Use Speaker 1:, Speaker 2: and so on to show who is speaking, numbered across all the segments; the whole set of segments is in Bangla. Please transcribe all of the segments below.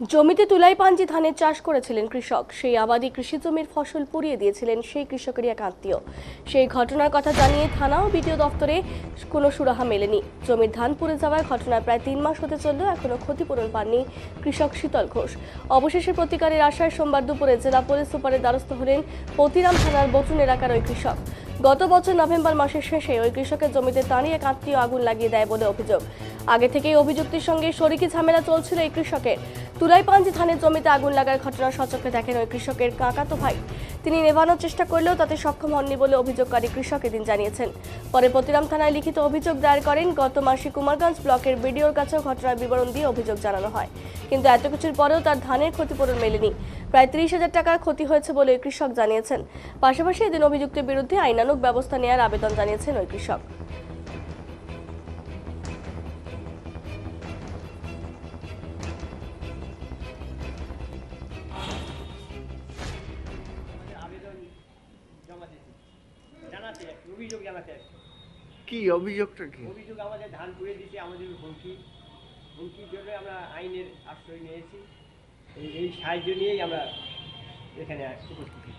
Speaker 1: জমিতে তুলাই পাঞ্জি ধানের চাষ করেছিলেন কৃষক। সেই আবাদি কৃষি জমির ফসল পুড়িয়ে দিয়েছিলেন সেই কৃষকেরই এক আত্মীয়। সেই ঘটনার কথা জানিয়ে থানা ও বিডিও দপ্তরে কোনো সুরাহা মেলেনি। জমির ধান পুড়ে যাওয়ার ঘটনায় প্রায় তিন মাস হতে চললেও এখনও ক্ষতিপূরণ পাননি কৃষক শীতল ঘোষ। অবশেষে প্রতিকারের আশায় সোমবার দুপুরে জেলা পুলিশ সুপারের দ্বারস্থ হলেন পতিরাম থানার বটুন এলাকার ওই কৃষক। গত বছর নভেম্বর মাসের শেষে ওই কৃষকের জমিতে তাঁরই এক আত্মীয় আগুন লাগিয়ে দেয় বলে অভিযোগ। আগে থেকেই অভিযুক্তির সঙ্গে শরিকি ঝামেলা চলছিল এই কৃষকের। তুলাইপাঞ্জি ধানের জমিতে আগুন লাগার ঘটনা সচক্ষে দেখেন ওই কৃষকের কাকাতো ভাই। তিনি নেভানোর চেষ্টা করলেও তাতে সক্ষম হননি বলে অভিযোগকারী কৃষক এদিন জানিয়েছেন। পরে পতিরাম থানায় লিখিত অভিযোগ দায়ের করেন, গত মাসে কুমারগঞ্জ ব্লকের বিডিওর কাছেও ঘটনার বিবরণ দিয়ে অভিযোগ জানানো হয়। কিন্তু এত কিছুর পরেও তার ধানের ক্ষতিপূরণ মেলেনি। প্রায় ত্রিশ হাজার টাকার ক্ষতি হয়েছে বলে ওই কৃষক জানিয়েছেন। পাশাপাশি এদিন অভিযুক্তের বিরুদ্ধে আইনানুগ ব্যবস্থা নেওয়ার আবেদন জানিয়েছেন ওই কৃষক।
Speaker 2: জানাতে আসছি, অভিযোগ জানাতে আসছি।
Speaker 3: কি অভিযোগটা কি?
Speaker 2: অভিযোগ আমাদের ধান পুড়ে দিতে আমাদের হুমকি। হুমকির জন্য আমরা আইনের আশ্রয় নিয়েছি। এই- সাহায্য নিয়েই আমরা এখানে উপস্থিত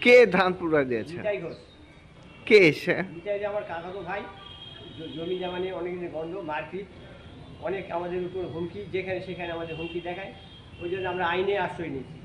Speaker 3: কে ধান পুরা দিয়েছে?
Speaker 2: নিতাই ঘোষ।
Speaker 3: কে এসে?
Speaker 2: নিতাই আমার কাকাতো ভাই জমি জামা নিয়ে অনেক দিনের গন্ধ মারপিট। অনেক আমাদের উপর হুমকি যেখানে সেখানে আমাদের হুমকি দেখায়। ওই জন্য আমরা আইনে আশ্রয় নিয়েছি।